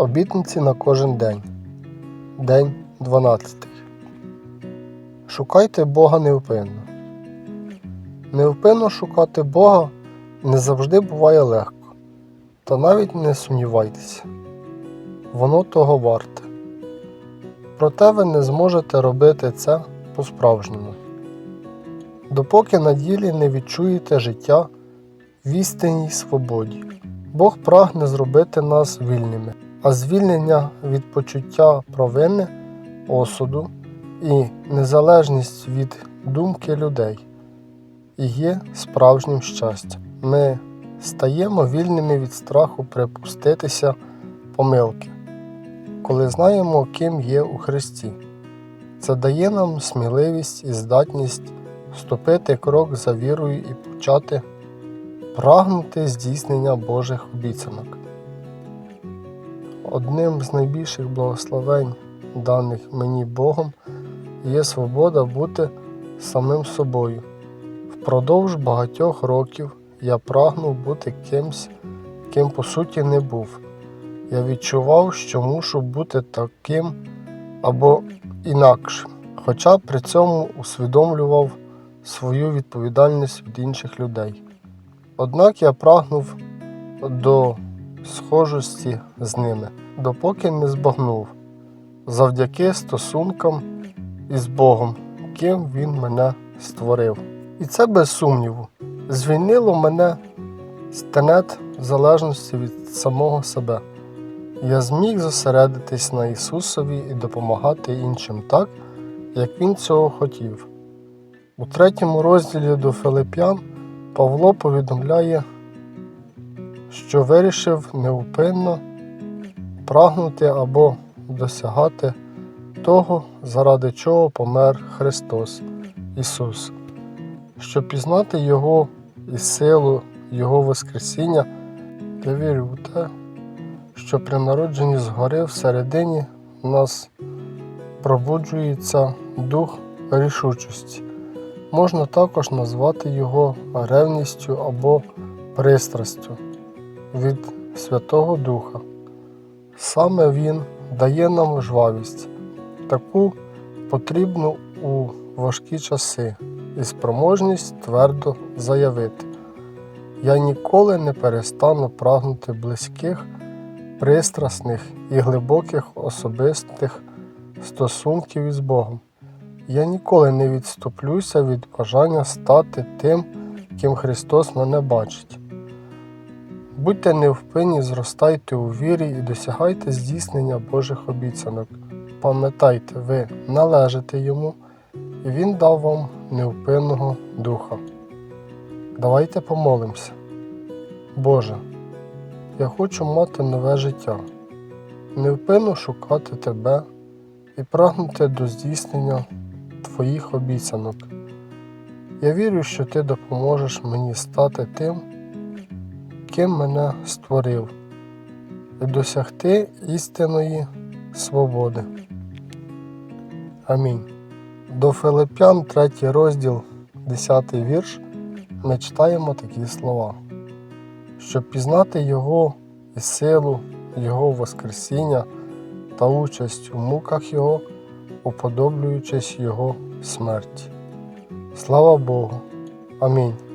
Обітниці на кожен день. День 12. Шукайте Бога невпинно. Невпинно шукати Бога не завжди буває легко. Та навіть не сумнівайтеся, воно того варте. Проте ви не зможете робити це по-справжньому. Допоки на ділі не відчуєте життя в істинній свободі. Бог прагне зробити нас вільними, а звільнення від почуття провини, осуду і незалежність від думки людей і є справжнім щастям. Ми стаємо вільними від страху припуститися помилки, коли знаємо, ким є у Христі. Це дає нам сміливість і здатність вступити крок за вірою і почати прагнути здійснення Божих обіцянок. Одним з найбільших благословень, даних мені Богом, є свобода бути самим собою. Впродовж багатьох років я прагнув бути кимсь, ким по суті не був. Я відчував, що мушу бути таким або інакшим, хоча при цьому усвідомлював свою відповідальність від інших людей. Однак я прагнув до схожості з ними, допоки не збагнув, завдяки стосункам із Богом, ким Він мене створив. І це без сумніву звільнило мене з тенет залежності від самого себе. Я зміг зосередитись на Ісусові і допомагати іншим так, як Він цього хотів. У третьому розділі до Филип'ян Павло повідомляє, що вирішив неупинно прагнути або досягати того, заради чого помер Христос Ісус, щоб пізнати Його і силу Його Воскресіння, я вірю в те, що при народженні згори всередині нас пробуджується дух рішучості. Можна також назвати його ревністю або пристрастю від Святого Духа. Саме Він дає нам жвавість, таку потрібну у важкі часи, і спроможність твердо заявити: Я ніколи не перестану прагнути близьких, пристрасних і глибоких особистих стосунків із Богом. Я ніколи не відступлюся від бажання стати тим, ким Христос мене бачить. Будьте невпинні, зростайте у вірі і досягайте здійснення Божих обіцянок. Пам'ятайте, ви належите Йому, і Він дав вам невпинного духа. Давайте помолимося. Боже, я хочу мати нове життя, невпинно шукати Тебе і прагнути до здійснення Твоїх обіцянок. Я вірю, що Ти допоможеш мені стати тим, ким мене створив, і досягти істинної свободи. Амінь. До Филип'ян, 3 розділ, 10 вірш, ми читаємо такі слова, щоб пізнати Його і силу, Його Воскресіння та участь у муках Його, уподоблюючись Його смерті. Слава Богу. Амінь.